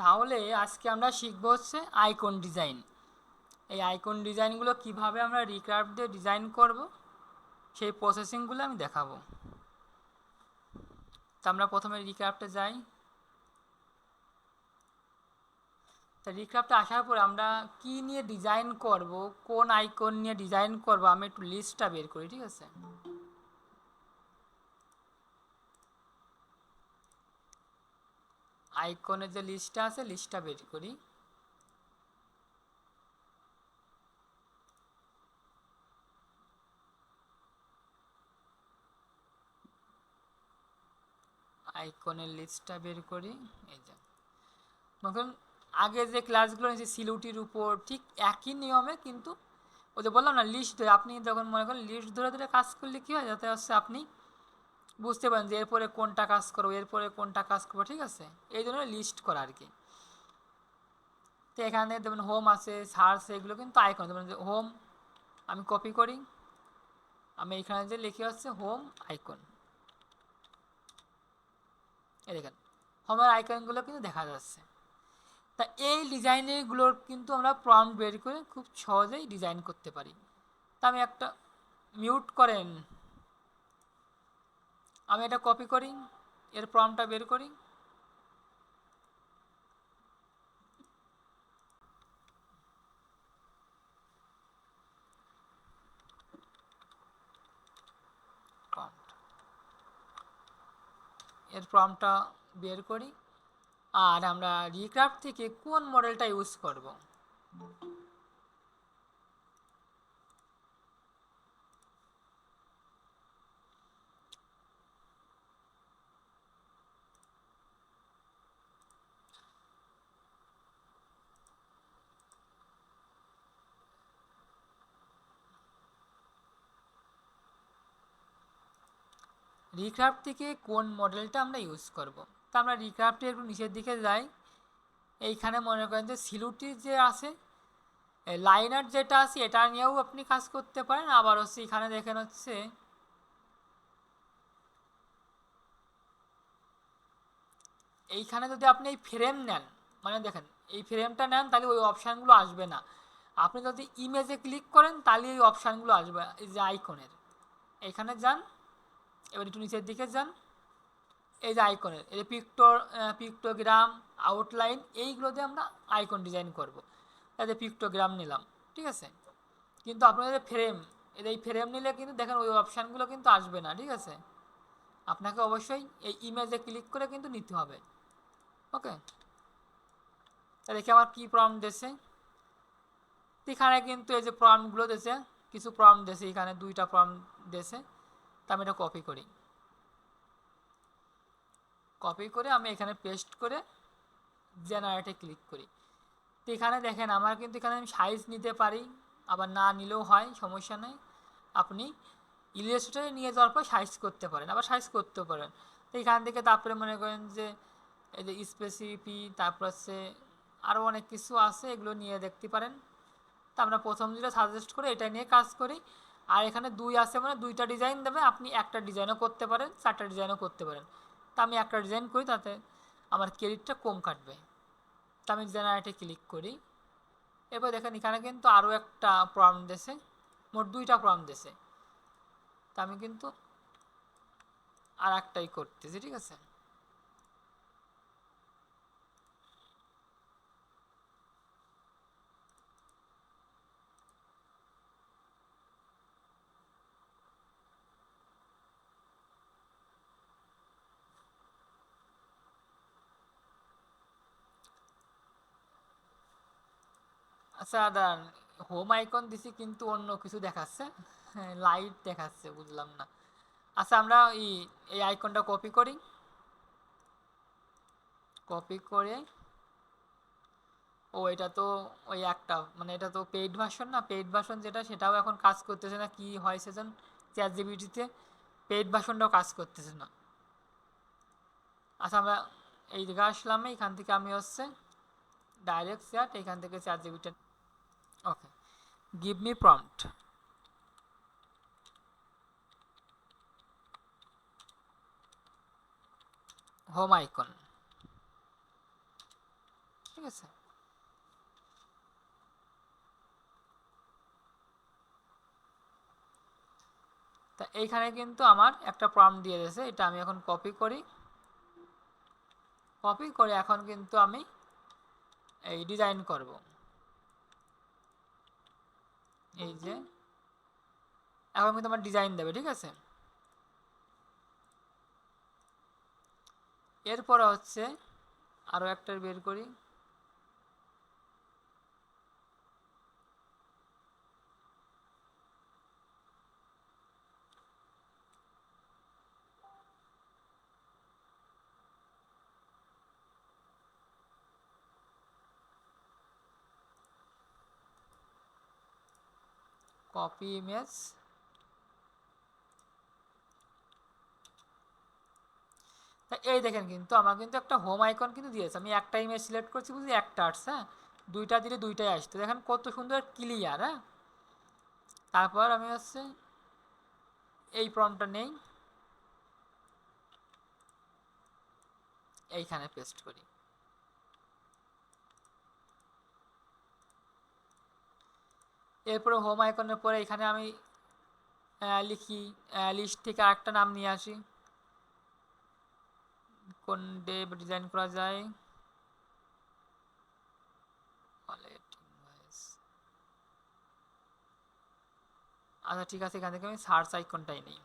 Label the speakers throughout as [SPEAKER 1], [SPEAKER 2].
[SPEAKER 1] তাহলে আজকে আমরা শিখব হচ্ছে আইকন ডিজাইন এই আইকন ডিজাইনগুলো কিভাবে আমরা রিক্রাফট দিয়ে ডিজাইন করব সেই প্রসেসিংগুলো আমি দেখাবো তা আমরা প্রথমে রিক্রাফটে যাই তা রিক্রাফটে আসার পর আমরা কি নিয়ে ডিজাইন করব কোন আইকন নিয়ে ডিজাইন করব আমি একটু লিস্টটা বের করি ঠিক আছে আইকনে যে লিস্টটা আছে লিস্টটা বের করি আইকনের লিস্টটা বের করি এই যে তখন আগে যে ক্লাসগুলো নিয়েছি সিলুটির উপর ঠিক একই নিয়মে কিন্তু ওই যে বললাম না লিস্ট ধরে আপনি যখন মনে করেন লিস্ট ধরে ধরে কাজ করলে কী হয় যাতে হচ্ছে আপনি বুঝতে পারেন যে এরপরে কোনটা কাজ করবো এরপরে কোনটা কাজ করবো ঠিক আছে এই জন্য লিস্ট করা আর কি তো এখানে দেখবেন হোম আছে সার্চ এগুলো কিন্তু আইকন যে হোম আমি কপি করি আমি এখানে যে লিখে হচ্ছে হোম আইকন এই দেখেন হোমের আইকনগুলো কিন্তু দেখা যাচ্ছে তা এই ডিজাইনেরগুলোর কিন্তু আমরা প্রম্পট বের করে খুব সহজেই ডিজাইন করতে পারি তা আমি একটা মিউট করেন আমি এটা কপি করি এর ফর্মটা বের করি এর ফর্মটা বের করি আর আমরা রিক্রাফ্ট থেকে কোন মডেলটা ইউজ করব রিক্রাফ্ট থেকে কোন মডেলটা আমরা ইউজ করব। তো আমরা রিক্রাফ্টে একটু নিচের দিকে যাই এইখানে মনে করেন যে সিলুটি যে আছে লাইনার যেটা আছে এটা নিয়েও আপনি কাজ করতে পারেন আবার হচ্ছে এখানে দেখেন হচ্ছে এইখানে যদি আপনি এই ফ্রেম নেন মানে দেখেন এই ফ্রেমটা নেন তাহলে ওই অপশানগুলো আসবে না আপনি যদি ইমেজে ক্লিক করেন তাহলে এই অপশানগুলো আসবে এই যে আইকনের এখানে যান এবার একটু নিচের দিকে যান এই যে আইকনের এই যে পিক্টো পিক্টোগ্রাম আউটলাইন এইগুলো দিয়ে আমরা আইকন ডিজাইন করব যে পিক্টোগ্রাম নিলাম ঠিক আছে কিন্তু আপনাদের ফ্রেম এদের এই ফ্রেম নিলে কিন্তু দেখেন ওই অপশানগুলো কিন্তু আসবে না ঠিক আছে আপনাকে অবশ্যই এই ইমেজে ক্লিক করে কিন্তু নিতে হবে ওকে দেখি আমার কী প্রম দিয়েছে এখানে কিন্তু এই যে প্রমগুলো দিয়েছে কিছু প্রম দিয়েছে এখানে দুইটা প্রম দিয়েছে তা আমি এটা কপি করি কপি করে আমি এখানে পেস্ট করে জেনারেটে ক্লিক করি তো এখানে দেখেন আমার কিন্তু এখানে আমি সাইজ নিতে পারি আবার না নিলেও হয় সমস্যা নেই আপনি ইলিয়াসটাই নিয়ে যাওয়ার পর সাইজ করতে পারেন আবার সাইজ করতে পারেন তো এখান থেকে তারপরে মনে করেন যে এই যে স্পেসিপি তারপর হচ্ছে আরও অনেক কিছু আছে এগুলো নিয়ে দেখতে পারেন তো আমরা প্রথম যেটা সাজেস্ট করে এটা নিয়ে কাজ করি আর এখানে দুই আছে মানে দুইটা ডিজাইন দেবে আপনি একটা ডিজাইনও করতে পারেন চারটা ডিজাইনও করতে পারেন তা আমি একটা ডিজাইন করি তাতে আমার ক্রেডিটটা কম কাটবে তা আমি জেনারেটে ক্লিক করি এরপর দেখেন এখানে কিন্তু আরও একটা প্রবলেম দেশে মোট দুইটা প্রবলেম দেশে তা আমি কিন্তু আর একটাই করতেছি ঠিক আছে আচ্ছা দাঁড়ান হোম আইকন দিছি কিন্তু অন্য কিছু দেখাচ্ছে লাইট হ্যাঁ, দেখাচ্ছে বুঝলাম না আচ্ছা আমরা এই এই আইকনটা কপি করি কপি করে ও এটা তো ওই একটা মানে এটা তো পেইড ভার্সন না পেইড ভার্সন যেটা সেটাও এখন কাজ করতেছে না কি হয় সেজন চ্যাট জিবিটিতে পেইড ভার্সনটাও কাজ করতেছে না আচ্ছা আমরা এই জায়গায় আসলাম এখান থেকে আমি হচ্ছে ডাইরেক্ট চ্যাট এখান থেকে চ্যাট জিবিটা Okay. Give me prompt. Home icon ঠিক আছে তা এইখানে কিন্তু আমার একটা প্রম দিয়ে দিয়েছে এটা আমি এখন কপি করি কপি করে এখন কিন্তু আমি এই ডিজাইন করবো এই যে এখন কিন্তু আমার ডিজাইন দেবে ঠিক আছে এরপর হচ্ছে আরও একটা বের করি copy image তা এই দেখেন কিন্তু আমার কিন্তু একটা হোম আইকন কিন্তু দিয়েছে আমি একটা ইমেজ সিলেক্ট করছি বুঝলি একটা আর্টস হ্যাঁ দুইটা দিলে দুইটাই আসতো দেখেন কত সুন্দর ক্লিয়ার হ্যাঁ তারপর আমি হচ্ছে এই প্রমটা নেই এইখানে পেস্ট করি এরপরে হোম আইকনের পরে এখানে আমি লিখি লিস্ট থেকে আরেকটা নাম নিয়ে আসি কোন ডে ডিজাইন করা যায় আচ্ছা ঠিক আছে এখান থেকে আমি সার্চ আইকনটাই নেই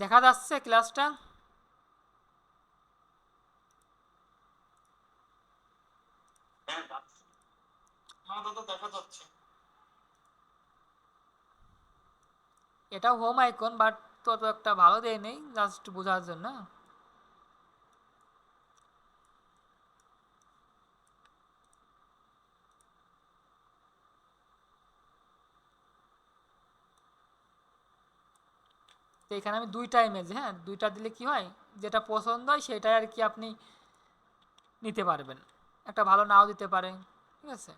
[SPEAKER 1] দেখা যাচ্ছে ক্লাসটা এটা হোম আইকন বাট তত একটা ভালো দেয় নেই জাস্ট বোঝার জন্য তো এখানে আমি দুইটা ইমেজ হ্যাঁ দুইটা দিলে কি হয় যেটা পছন্দ হয় সেটাই আর কি আপনি নিতে পারবেন একটা ভালো নাও দিতে পারে ঠিক আছে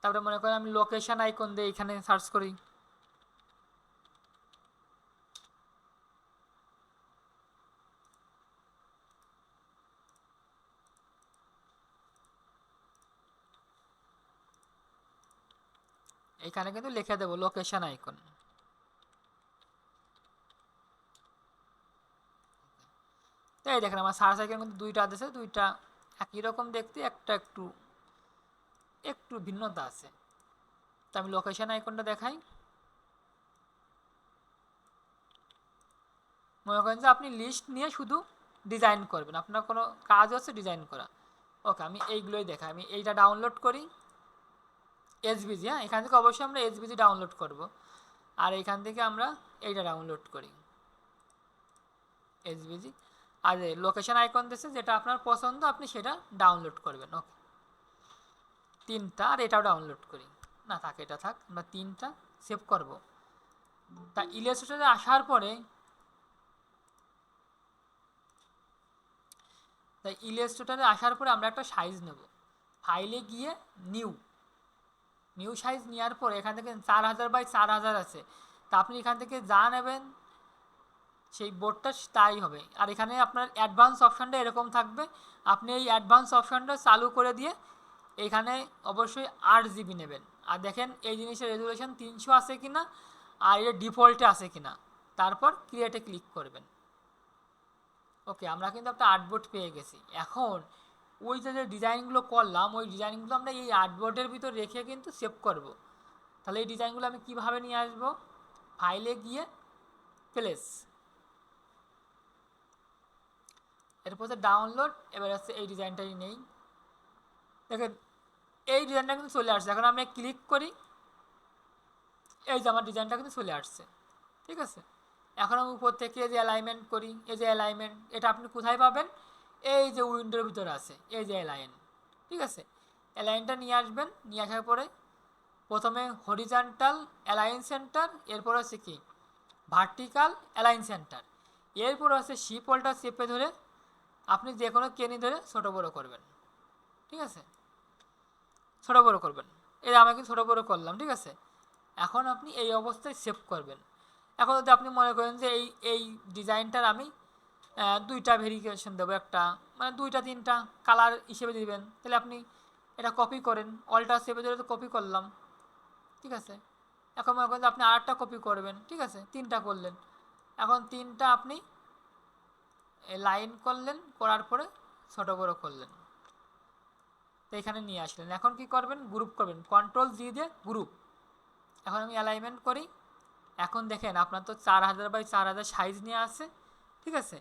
[SPEAKER 1] তারপরে মনে করেন আমি লোকেশান আইকন দিয়ে এখানে সার্চ করি এখানে কিন্তু লিখে দেব লোকেশন আইকন তাই এই দেখেন আমার সার্চ আইকন কিন্তু দুইটা আছে দুইটা একই রকম দেখতে একটা একটু একটু ভিন্নতা আছে তো আমি লোকেশন আইকনটা দেখাই মনে করেন যে আপনি লিস্ট নিয়ে শুধু ডিজাইন করবেন আপনার কোনো কাজ হচ্ছে ডিজাইন করা ওকে আমি এইগুলোই দেখাই আমি এইটা ডাউনলোড করি এসবিজি হ্যাঁ এখান থেকে অবশ্যই আমরা এসবিজি ডাউনলোড করব আর এখান থেকে আমরা এইটা ডাউনলোড করি এসবিজি আর লোকেশন আইকন দিচ্ছে যেটা আপনার পছন্দ আপনি সেটা ডাউনলোড করবেন ওকে তিনটা আর এটাও ডাউনলোড করি না থাক এটা থাক আমরা তিনটা সেভ করব তা ইলাস্ট্রেটারে আসার পরে তাই ইলাস্ট্রেটারে আসার পরে আমরা একটা সাইজ নেব ফাইলে গিয়ে নিউ নিউ সাইজ নেওয়ার পর এখান থেকে চার হাজার বাই চার হাজার আছে তা আপনি এখান থেকে যা নেবেন সেই বোর্ডটা তাই হবে আর এখানে আপনার অ্যাডভান্স অপশানটা এরকম থাকবে আপনি এই অ্যাডভান্স অপশানটা চালু করে দিয়ে এখানে অবশ্যই আট জিবি নেবেন আর দেখেন এই জিনিসের রেজুলেশন তিনশো আছে কি না আর এটা ডিফল্টে আছে কি না তারপর ক্রিয়েটে ক্লিক করবেন ওকে আমরা কিন্তু একটা আর্টবোর্ড পেয়ে গেছি এখন ওই যে যে ডিজাইনগুলো করলাম ওই ডিজাইনগুলো আমরা এই আর্টবোর্ডের ভিতর রেখে কিন্তু সেভ করব। তাহলে এই ডিজাইনগুলো আমি কিভাবে নিয়ে আসব ফাইলে গিয়ে প্লেস এরপর হচ্ছে ডাউনলোড এবার হচ্ছে এই ডিজাইনটাই নেই দেখেন এই ডিজাইনটা কিন্তু চলে আসছে এখন আমি ক্লিক করি এই যে আমার ডিজাইনটা কিন্তু চলে আসছে ঠিক আছে এখন আমি উপর থেকে যে অ্যালাইনমেন্ট করি এই যে অ্যালাইনমেন্ট এটা আপনি কোথায় পাবেন এই যে উইন্ডোর ভিতরে আছে এই যে অ্যালাইন ঠিক আছে অ্যালাইনটা নিয়ে আসবেন নিয়ে আসার পরে প্রথমে হরিজান্টাল অ্যালাইন সেন্টার এরপর আছে কি ভার্টিক্যাল অ্যালাইন সেন্টার এরপর আছে শিপলটা চেপে ধরে আপনি যে কোনো কেনি ধরে ছোটো বড়ো করবেন ঠিক আছে ছোটো বড়ো করবেন এই আমি কিন্তু ছোটো বড়ো করলাম ঠিক আছে এখন আপনি এই অবস্থায় সেভ করবেন এখন যদি আপনি মনে করেন যে এই এই ডিজাইনটার আমি দুইটা ভেরিফিকেশন দেবো একটা মানে দুইটা তিনটা কালার হিসেবে দিবেন তাহলে আপনি এটা কপি করেন অল্টার সেভে ধরে তো কপি করলাম ঠিক আছে এখন মনে করেন আপনি আরেকটা কপি করবেন ঠিক আছে তিনটা করলেন এখন তিনটা আপনি লাইন করলেন করার পরে ছোটো বড়ো করলেন তো এখানে নিয়ে আসলেন এখন কি করবেন গ্রুপ করবেন কন্ট্রোল জি দিয়ে গ্রুপ এখন আমি অ্যালাইনমেন্ট করি এখন দেখেন আপনার তো চার হাজার বাই চার হাজার সাইজ নিয়ে আছে ঠিক আছে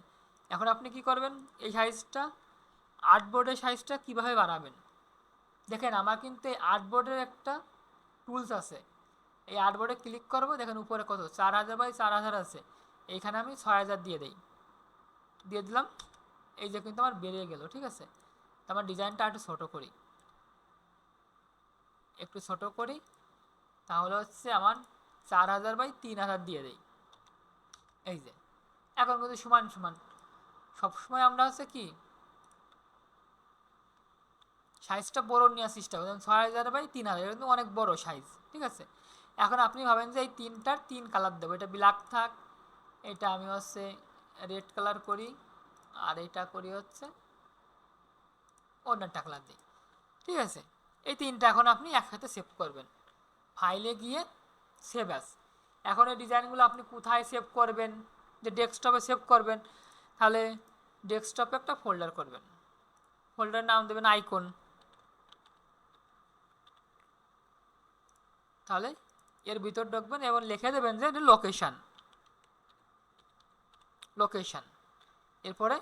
[SPEAKER 1] এখন আপনি কি করবেন এই সাইজটা আর্টবোর্ডের সাইজটা কিভাবে বাড়াবেন দেখেন আমার কিন্তু এই আর্টবোর্ডের একটা টুলস আছে এই আর্টবোর্ডে ক্লিক করবো দেখেন উপরে কত চার হাজার বাই চার হাজার আছে এইখানে আমি ছয় হাজার দিয়ে দিই দিয়ে দিলাম এই যে কিন্তু আমার বেড়ে গেল ঠিক আছে তো আমার ডিজাইনটা একটু ছোটো করি একটু ছোটো করি তাহলে হচ্ছে আমার চার হাজার বাই তিন হাজার দিয়ে দিই এই যে এখন কিন্তু সমান সমান সবসময় আমরা হচ্ছে কি সাইজটা বড় নেওয়ার চেষ্টা করি ছয় হাজার বাই তিন হাজার কিন্তু অনেক বড় সাইজ ঠিক আছে এখন আপনি ভাবেন যে এই তিনটার তিন কালার দেবো এটা ব্ল্যাক থাক এটা আমি হচ্ছে রেড কালার করি আর এটা করি হচ্ছে অন্যটা কালার দিই ঠিক আছে এই তিনটা এখন আপনি একসাথে সেভ করবেন ফাইলে গিয়ে সেভ অ্যাস এখন এই ডিজাইনগুলো আপনি কোথায় সেভ করবেন যে ডেস্কটপে সেভ করবেন তাহলে ডেস্কটপে একটা ফোল্ডার করবেন ফোল্ডারের নাম দেবেন আইকন তাহলে এর ভিতর ঢুকবেন এবং লিখে দেবেন যে এটা লোকেশান লোকেশান এরপরে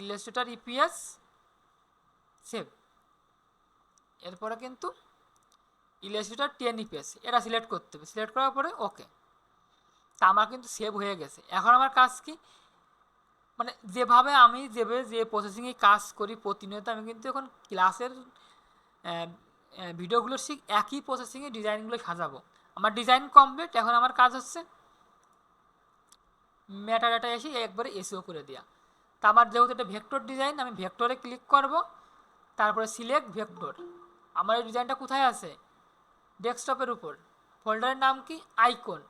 [SPEAKER 1] ইলাস্ট্রেটার ইপিএস সেভ এরপরে কিন্তু ইলাস্ট্রেটার টেন ইপিএস এটা সিলেক্ট করতে হবে সিলেক্ট করার পরে ওকে তা আমার কিন্তু সেভ হয়ে গেছে এখন আমার কাজ কি মানে যেভাবে আমি যেভাবে যে প্রসেসিংয়ে কাজ করি প্রতিনিয়ত আমি কিন্তু এখন ক্লাসের ভিডিওগুলো ঠিক একই প্রসেসিংয়ে ডিজাইনগুলো সাজাবো আমার ডিজাইন কমপ্লিট এখন আমার কাজ হচ্ছে ম্যাটা ডাটা এসে একবারে এসিও e করে দেওয়া তা আমার যেহেতু এটা ভেক্টর ডিজাইন আমি ভেক্টরে ক্লিক করব তারপরে সিলেক্ট ভেক্টর আমার এই ডিজাইনটা কোথায় আছে ডেস্কটপের উপর ফোল্ডারের নাম কি আইকন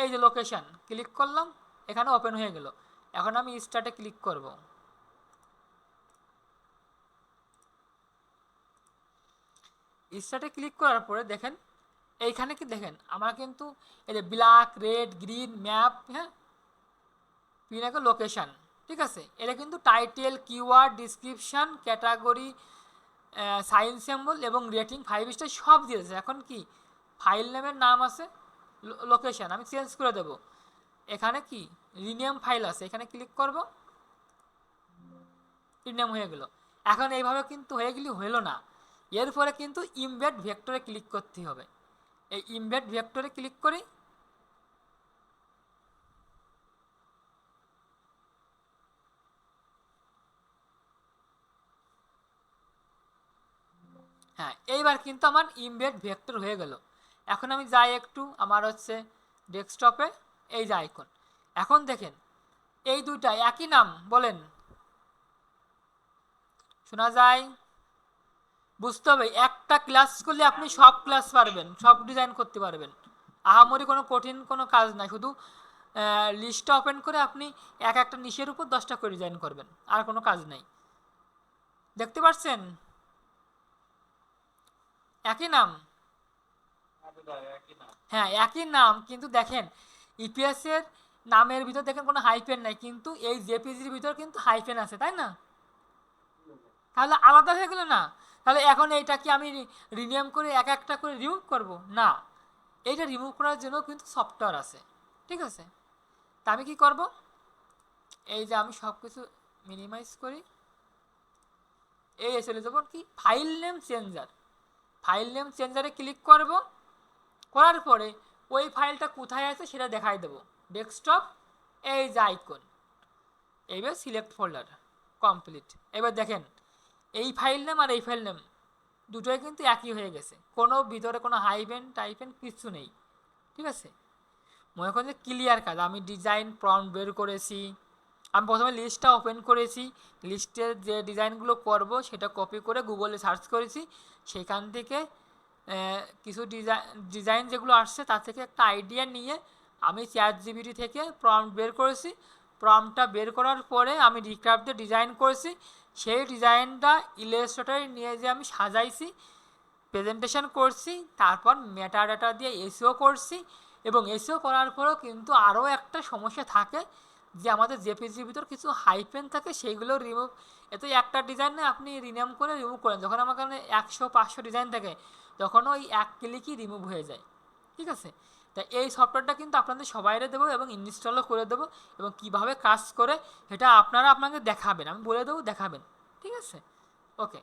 [SPEAKER 1] এই যে লোকেশান ক্লিক করলাম এখানে ওপেন হয়ে গেলো এখন আমি স্টার্টে ক্লিক করব স্টার্টে ক্লিক করার পরে দেখেন এইখানে কি দেখেন আমার কিন্তু এই যে ব্ল্যাক রেড গ্রিন ম্যাপ হ্যাঁ পিনাকে লোকেশান ঠিক আছে এটা কিন্তু title keyword description category signs symbol এবং রেটিং ফাইভ স্টার সব দিয়েছে এখন কি ফাইল নেমের নাম আছে লোকেশান আমি চেঞ্জ করে দেব এখানে কি রিনিয়াম ফাইল আছে এখানে ক্লিক করব রিনিয়াম হয়ে গেল এখন এইভাবে কিন্তু হয়ে গেলে হইল না এরপরে কিন্তু ইমবেড ভেক্টরে ক্লিক করতে হবে এই ইমবেড ভেক্টরে ক্লিক করি হ্যাঁ এইবার কিন্তু আমার ইমবেড ভেক্টর হয়ে গেল এখন আমি যাই একটু আমার হচ্ছে ডেস্কটপে এই যে আইকন এখন দেখেন এই দুইটা একই নাম বলেন শোনা যায় বুঝতে হবে একটা ক্লাস করলে আপনি সব ক্লাস পারবেন সব ডিজাইন করতে পারবেন আহামরি কোনো কঠিন কোনো কাজ নাই শুধু লিস্টটা ওপেন করে আপনি এক একটা নিশের উপর দশটা করে ডিজাইন করবেন আর কোনো কাজ নাই দেখতে পাচ্ছেন হ্যাঁ, একই নাম হ্যাঁ একই নাম কিন্তু দেখেন ইপিএসের e নামের ভিতর দেখেন কোনো হাইফেন নাই কিন্তু এই জেপিজির ভিতর কিন্তু হাইফেন আছে তাই না তাহলে আলাদা হয়ে গেল না তাহলে এখন এইটা কি আমি রিনিয়াম করে এক একটা করে রিমুভ করব না এইটা রিমুভ করার জন্য কিন্তু সফটওয়্যার আছে ঠিক আছে তা আমি কি করব এই যে আমি সব কিছু মিনিমাইজ করি এই চলে যাবো কি file name changer file name চেঞ্জারে ক্লিক করব করার পরে ওই ফাইলটা কোথায় আছে সেটা দেখাই দেবো ডেস্কটপ এই যে আইকন এইবার সিলেক্ট ফোল্ডার কমপ্লিট এবার দেখেন এই ফাইল নেম আর এই ফাইল নেম দুটোই কিন্তু একই হয়ে গেছে কোনো ভিতরে কোনো হাইভেন টাইপেন কিছু নেই ঠিক আছে মনে করেন যে ক্লিয়ার কাজ আমি ডিজাইন প্রম বের করেছি আমি প্রথমে লিস্টটা ওপেন করেছি লিস্টের যে ডিজাইনগুলো করব সেটা কপি করে গুগলে সার্চ করেছি সেখান থেকে কিছু ডিজাইন ডিজাইন যেগুলো আসছে তার থেকে একটা আইডিয়া নিয়ে আমি চ্যাট জিবিটি থেকে প্রম্পট বের করেছি প্রম্পটটা বের করার পরে আমি রিক্রাফ্টে ডিজাইন করেছি সেই ডিজাইনটা ইলাস্ট্রেটারে নিয়ে যে আমি সাজাইছি প্রেজেন্টেশন করছি তারপর মেটা ডাটা দিয়ে এসিও e করছি এবং এসিও e করার পরেও কিন্তু আরও একটা সমস্যা থাকে যে আমাদের জেপিজির ভিতর কিছু হাইপেন থাকে সেইগুলো রিমুভ এত একটা ডিজাইন আপনি রিনেম করে রিমুভ করেন যখন আমার কারণে একশো পাঁচশো ডিজাইন থাকে তখন ওই এক ক্লিকই রিমুভ হয়ে যায় ঠিক আছে তা এই সফটওয়্যারটা কিন্তু আপনাদের সবাইরে দেবো এবং ইনস্টলও করে দেবো এবং কিভাবে কাজ করে সেটা আপনারা আপনাকে দেখাবেন আমি বলে দেবো দেখাবেন ঠিক আছে ওকে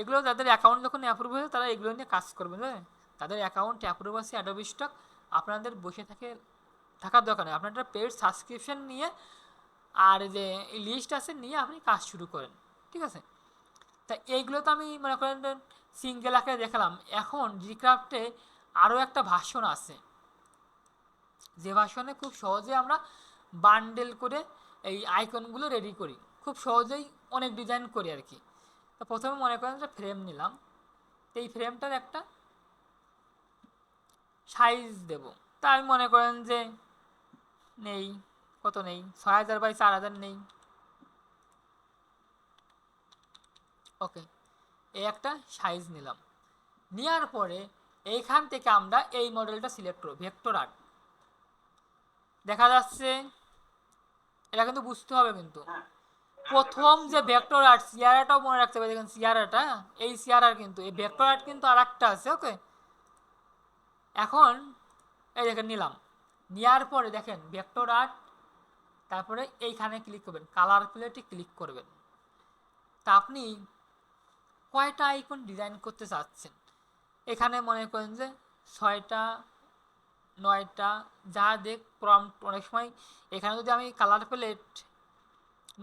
[SPEAKER 1] এগুলো তাদের অ্যাকাউন্ট যখন অ্যাপ্রুভ হয়েছে তারা এগুলো নিয়ে কাজ করবে হ্যাঁ তাদের অ্যাকাউন্ট অ্যাপ্রুভ আছে অ্যাডোবি স্টক আপনাদের বসে থাকে থাকার দরকার নেই আপনার পেড সাবস্ক্রিপশন নিয়ে আর যে লিস্ট আছে নিয়ে আপনি কাজ শুরু করেন ঠিক আছে তা এইগুলো তো আমি মনে করেন সিঙ্গেল আকারে দেখালাম এখন জিক্রাফ্টে আরও একটা ভাষণ আছে যে ভাষণে খুব সহজে আমরা বান্ডেল করে এই আইকনগুলো রেডি করি খুব সহজেই অনেক ডিজাইন করি আর কি তো প্রথমে মনে করেন যে ফ্রেম নিলাম তো এই ফ্রেমটার একটা সাইজ দেব তা আমি মনে করেন যে নেই কত নেই ছয় হাজার বাই চার হাজার নেই ওকে এই একটা সাইজ নিলাম নেওয়ার পরে এইখান থেকে আমরা এই মডেলটা সিলেক্ট করব ভেক্টর আর্ট দেখা যাচ্ছে এটা কিন্তু বুঝতে হবে কিন্তু হ্যাঁ। প্রথম যে ভেক্টর আর্ট সিয়ারাটাও মনে রাখতে হবে দেখেন সিয়ারাটা হ্যাঁ? এই সিয়ারার কিন্তু এই ভেক্টর আর্ট কিন্তু আর একটা আছে ওকে এখন এই দেখেন নিলাম নেওয়ার পরে দেখেন ভেক্টর আর্ট তারপরে এইখানে ক্লিক করবেন কালার প্লেটে ক্লিক করবেন তা আপনি কয়টা আইকন ডিজাইন করতে চাচ্ছেন এখানে মনে করেন যে ছয়টা নয়টা যা দেখ প্রম্পট অনেক সময় এখানে যদি আমি কালার প্লেট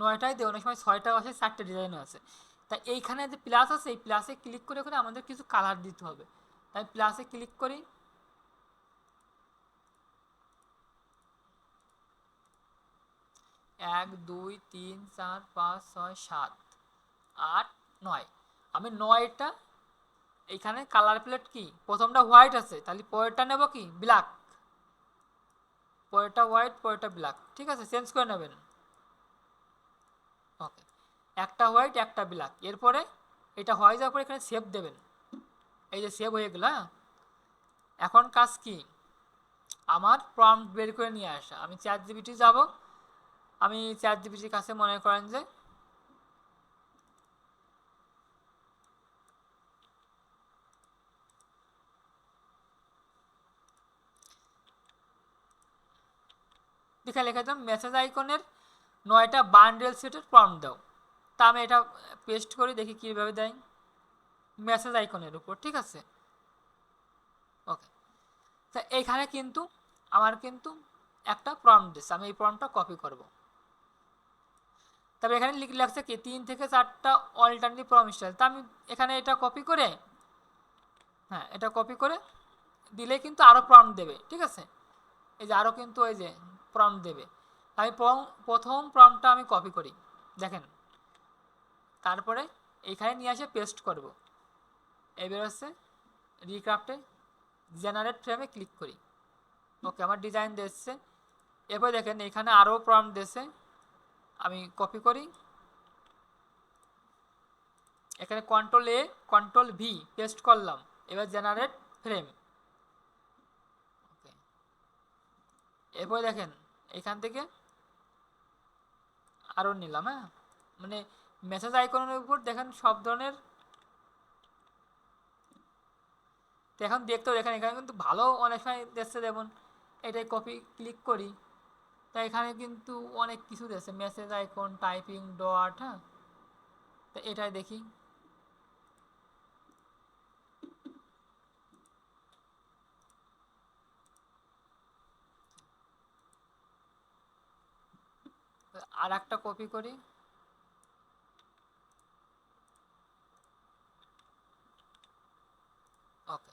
[SPEAKER 1] নয়টায় দিই অনেক সময় ছয়টা আছে চারটে ডিজাইন আছে তা এইখানে যে প্লাস আছে এই প্লাসে ক্লিক করে করে আমাদের কিছু কালার দিতে হবে তাই প্লাসে ক্লিক করি এক দুই তিন চার পাঁচ ছয় সাত আট নয় আমি নয়টা এখানে কালার প্লেট কি প্রথমটা হোয়াইট আছে তাহলে পরেরটা নেব কি ব্ল্যাক পরেরটা হোয়াইট পরেরটা ব্ল্যাক ঠিক আছে চেঞ্জ করে নেবেন ওকে একটা হোয়াইট একটা ব্ল্যাক এরপরে এটা হয়ে যাওয়ার পরে এখানে সেভ দেবেন এই যে সেভ হয়ে গেল হ্যাঁ? এখন কাজ কি আমার প্রম্পট বের করে নিয়ে আসা আমি চ্যাট জিবিটি যাব আমি চ্যাট জিবিটির কাছে মনে করেন যে লিখে লিখে দিলাম মেসেজ আইকনের নয়টা বান্ডেল সেটের প্রম্পট দাও তা আমি এটা পেস্ট করি দেখি কীভাবে দেয় মেসেজ আইকনের উপর ঠিক আছে ওকে তা এখানে কিন্তু আমার কিন্তু একটা প্রম্পট দিচ্ছে আমি এই প্রম্পটটা কপি করব তারপরে এখানে লিখ লাগছে কি তিন থেকে চারটা অল্টারনেটিভ প্রম্পট স্টাইল তা আমি এখানে এটা কপি করে হ্যাঁ এটা কপি করে দিলে কিন্তু আরও প্রম্পট দেবে ঠিক আছে এই যে আরও কিন্তু ওই যে প্রম দেবে আমি প্রথম প্রমটা আমি কপি করি দেখেন তারপরে এখানে নিয়ে এসে পেস্ট করব এবার হচ্ছে রিক্রাফটে জেনারেট ফ্রেমে ক্লিক করি ওকে আমার ডিজাইন দিচ্ছে এরপর দেখেন এখানে আরও প্রম দিয়েছে আমি কপি করি এখানে control A control V paste করলাম এবার জেনারেট ফ্রেম ওকে এরপর দেখেন এখান থেকে আরও নিলাম হ্যাঁ মানে মেসেজ আইকনের উপর দেখেন সব ধরনের এখন দেখতে দেখেন এখানে কিন্তু ভালো অনেক সময় দেখছে যেমন এটাই কপি ক্লিক করি তা এখানে কিন্তু অনেক কিছু দেখছে মেসেজ আইকন টাইপিং ডট হ্যাঁ তা এটাই দেখি আর একটা কপি করি ওকে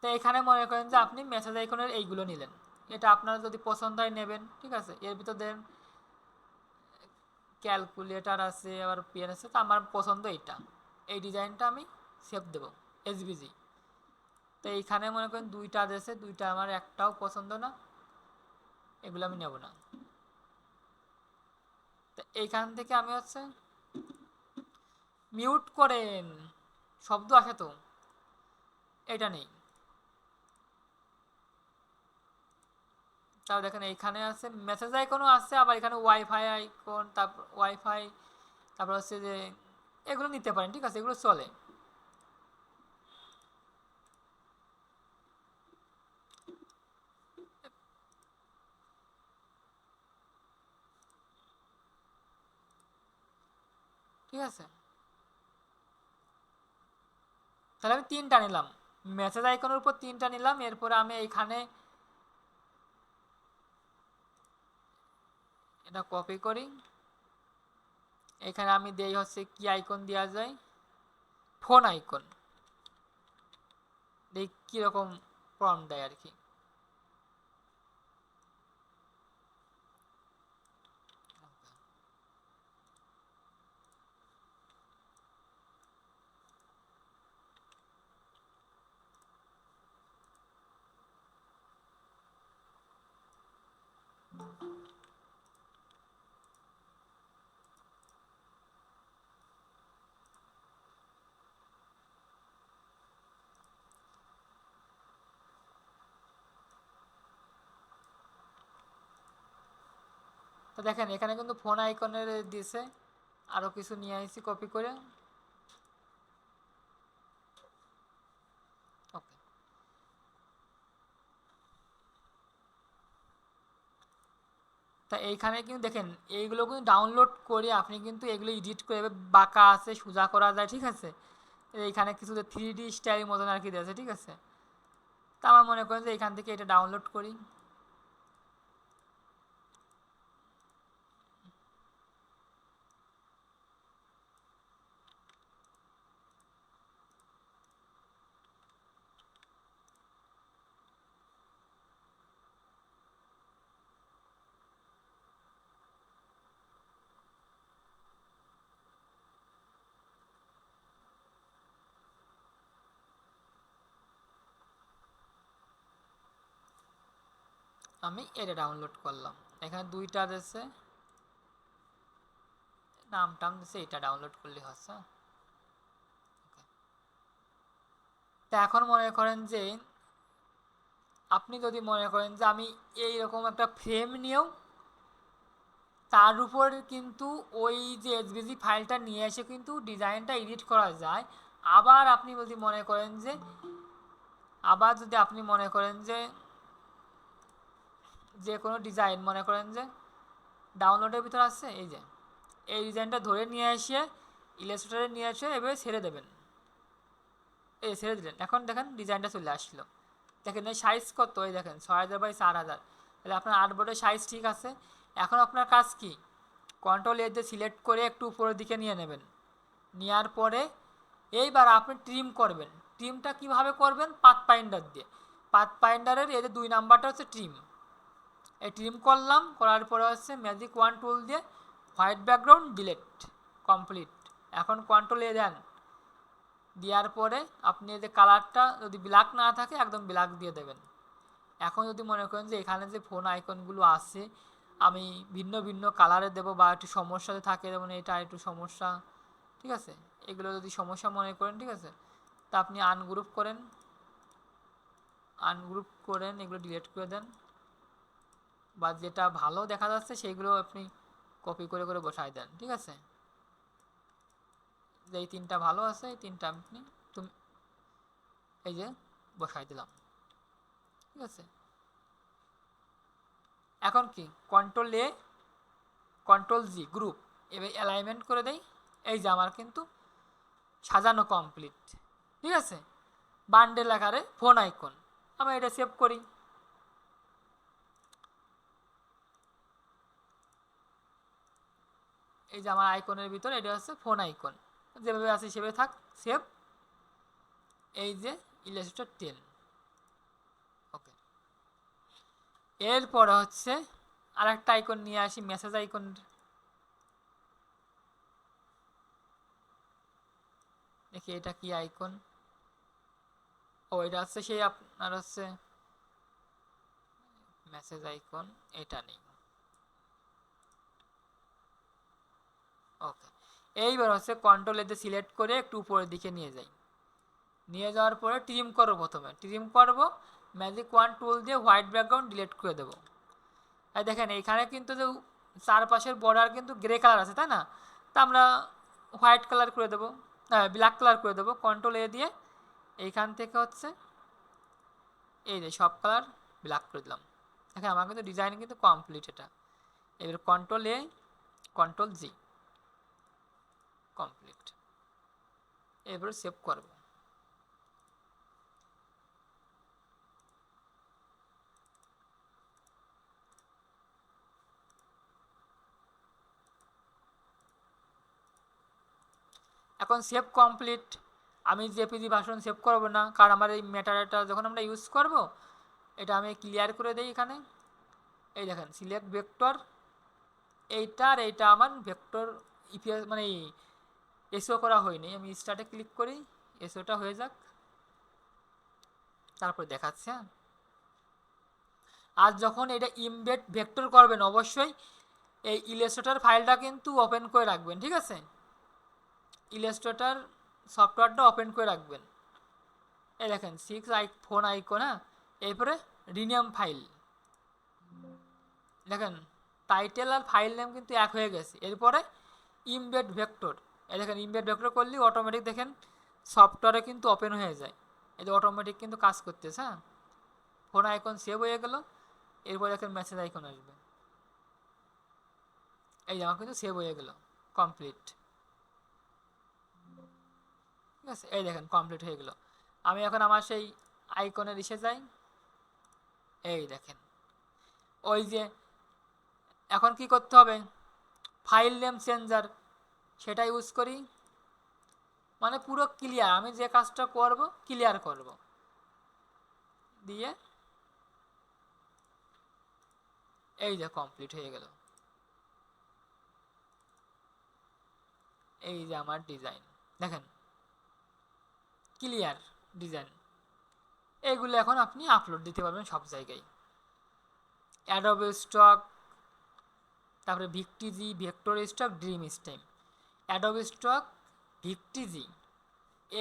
[SPEAKER 1] তো এখানে মনে করেন যে আপনি মেসেজ আইকনের এইগুলো নিলেন এটা আপনার যদি পছন্দ হয় নেবেন ঠিক আছে এর ভিতর দেন ক্যালকুলেটার আছে আবার পেন আছে তো আমার পছন্দ এইটা এই ডিজাইনটা আমি সেভ দেব এসবিজি তো এইখানে মনে করেন দুইটা দেশে দুইটা আমার একটাও পছন্দ না এগুলো আমি নেব না তো এইখান থেকে আমি হচ্ছে মিউট করেন শব্দ আসে তো এটা নেই তাও দেখেন এইখানে আছে মেসেজ আইকনও আছে আবার এখানে ওয়াইফাই আইকন তারপর ওয়াইফাই তারপর হচ্ছে যে এগুলো নিতে পারেন ঠিক আছে এগুলো চলে ঠিক আছে তাহলে আমি তিনটা নিলাম মেসেজ আইকনের উপর তিনটা নিলাম এরপরে আমি এইখানে এটা কপি করি এখানে আমি দেই হচ্ছে কি আইকন দেওয়া যায় ফোন আইকন দেখ কীরকম প্রম দেয় আর কি দেখেন এখানে কিন্তু ফোন আইকনের দিয়েছে আরও কিছু নিয়ে আইছি কপি করে ওকে তা এইখানে কিন্তু দেখেন এইগুলো কিন্তু ডাউনলোড করে আপনি কিন্তু এগুলো এডিট করে বাঁকা আছে সোজা করা যায় ঠিক আছে এইখানে কিছু থ্রি ডি স্টাইল মতন আর কি দিয়েছে ঠিক আছে তা আমার মনে করেন যে এখান থেকে এটা ডাউনলোড করি আমি এটা ডাউনলোড করলাম এখানে দুইটা দেশে নাম টাম দিয়েছে এটা ডাউনলোড করলে হচ্ছে তা এখন মনে করেন যে আপনি যদি মনে করেন যে আমি এইরকম একটা ফ্রেম নিয়েও তার উপর কিন্তু ওই যে এসবিজি ফাইলটা নিয়ে এসে কিন্তু ডিজাইনটা এডিট করা যায় আবার আপনি যদি মনে করেন যে আবার যদি আপনি মনে করেন যে যে কোনো ডিজাইন মনে করেন যে ডাউনলোডের ভিতর আছে এই যে এই ডিজাইনটা ধরে নিয়ে এসে ইলাস্ট্রেটারে নিয়ে এসে এভাবে ছেড়ে দেবেন এই ছেড়ে দিলেন এখন দেখেন ডিজাইনটা চলে আসলো দেখেন এই সাইজ কত এই দেখেন ছয় হাজার বাই চার হাজার তাহলে আপনার আর্টবোর্ডের সাইজ ঠিক আছে এখন আপনার কাজ কি কন্ট্রোল এতে সিলেক্ট করে একটু উপরের দিকে নিয়ে নেবেন নেওয়ার পরে এইবার আপনি ট্রিম করবেন ট্রিমটা কিভাবে করবেন পাত পাইন্ডার দিয়ে পাত পাইন্ডারের এদের দুই নাম্বারটা হচ্ছে ট্রিম এই ট্রিম করলাম করার পরে হচ্ছে ম্যাজিক ওয়ান টুল দিয়ে হোয়াইট ব্যাকগ্রাউন্ড ডিলেট কমপ্লিট এখন কন্ট্রোল এ দেন দেওয়ার পরে আপনি যে কালারটা যদি ব্ল্যাক না থাকে একদম ব্ল্যাক দিয়ে দেবেন এখন যদি মনে করেন যে এখানে যে ফোন আইকনগুলো আছে আমি ভিন্ন ভিন্ন কালারে দেবো বা একটু সমস্যাতে থাকে যেমন এটা একটু সমস্যা ঠিক আছে এগুলো যদি সমস্যা মনে করেন ঠিক আছে তা আপনি আনগ্রুপ করেন আনগ্রুপ করেন এগুলো ডিলেট করে দেন বা যেটা ভালো দেখা যাচ্ছে সেইগুলো আপনি কপি করে করে বসায় দেন ঠিক আছে যে এই তিনটা ভালো আছে এই তিনটা আপনি তুমি এই যে বসাই দিলাম ঠিক আছে এখন কি control A control G group এবার অ্যালাইনমেন্ট করে দেই এই যে আমার কিন্তু সাজানো কমপ্লিট ঠিক আছে বান্ডেল আকারে ফোন আইকন আমি এটা সেভ করি এই যে আমার আইকনের ভিতরে এটা হচ্ছে ফোন আইকন যেভাবে আছে সেভাবে থাক সেভ এই যে ইলাস্ট্রেটর টেন ওকে এরপর হচ্ছে আর একটা আইকন নিয়ে আসি মেসেজ আইকন দেখি এটা কি আইকন ও এটা হচ্ছে সেই আপনার হচ্ছে মেসেজ আইকন এটা নেই ওকে এইবার হচ্ছে কন্ট্রোল এতে সিলেক্ট করে একটু উপরের দিকে নিয়ে যাই নিয়ে যাওয়ার পরে ট্রিম করবো প্রথমে ট্রিম করবো ম্যাজিক ওয়ান টুল দিয়ে হোয়াইট ব্যাকগ্রাউন্ড ডিলিট করে দেবো আর দেখেন এখানে কিন্তু যে চারপাশের বর্ডার কিন্তু গ্রে কালার আছে তাই না তা আমরা হোয়াইট কালার করে দেবো হ্যাঁ ব্ল্যাক কালার করে দেবো কন্ট্রোল এ দিয়ে এইখান থেকে হচ্ছে এই যে সব কালার ব্ল্যাক করে দিলাম দেখেন আমার কিন্তু ডিজাইন কিন্তু কমপ্লিট এটা এবার control A control G complete এবারে সেভ করব এখন সেভ কমপ্লিট আমি জেপিজি ভাষণ সেভ করব না কারণ আমার এই ম্যাটারটা যখন আমরা ইউজ করব এটা আমি ক্লিয়ার করে দেই এখানে এই দেখেন সিলেক্ট ভেক্টর এইটা আর এইটা আমার ভেক্টর ইপিএস মানে এসও করা হয়নি আমি স্টার্টে ক্লিক করি এসওটা হয়ে যাক তারপর দেখাচ্ছি হ্যাঁ আর যখন এটা ইমবেড ভেক্টর করবেন অবশ্যই এই ইলেস্টোটার ফাইলটা কিন্তু ওপেন করে রাখবেন ঠিক আছে ইলেস্টোটার সফটওয়্যারটা ওপেন করে রাখবেন এ দেখেন সিক্স আই ফোন আইকো হ্যাঁ এরপরে রিনিয়াম ফাইল দেখেন টাইটেল আর ফাইল নেম কিন্তু এক হয়ে গেছে এরপরে ইমবেড ভেক্টর দেখেন ইনভাইট ব্যাকরে করলেই অটোমেটিক দেখেন সফটওয়্যারে কিন্তু ওপেন হয়ে যায় এই যে অটোমেটিক কিন্তু কাজ করতেছে হ্যাঁ ফোন আইকন সেভ হয়ে গেল এরপর দেখেন মেসেজ আইকন আসবে এই যে আমার কিন্তু সেভ হয়ে গেল কমপ্লিট ঠিক আছে এই দেখেন কমপ্লিট হয়ে গেল আমি এখন আমার সেই আইকনের ইসে যাই এই দেখেন ওই যে এখন কি করতে হবে ফাইল নেম চেঞ্জার সেটা ইউজ করি মানে পুরো ক্লিয়ার আমি যে কাজটা করব ক্লিয়ার করব দিয়ে এই যে কমপ্লিট হয়ে গেল এই যে আমার ডিজাইন দেখেন ক্লিয়ার ডিজাইন এগুলো এখন আপনি আপলোড দিতে পারবেন সব জায়গায় অ্যাডোবে স্টক তারপরে Vecteezy vector stock Dreamstime Adobe stock Vecteezy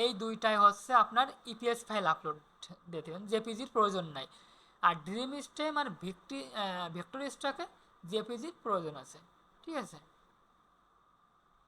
[SPEAKER 1] এই দুইটাই হচ্ছে আপনার ইপিএস ফাইল আপলোড দিতে হবে জেপিজির প্রয়োজন নাই আর ড্রিম স্টেম আর ভিক্টি ভিক্টোরি স্টকে জেপিজির প্রয়োজন আছে ঠিক আছে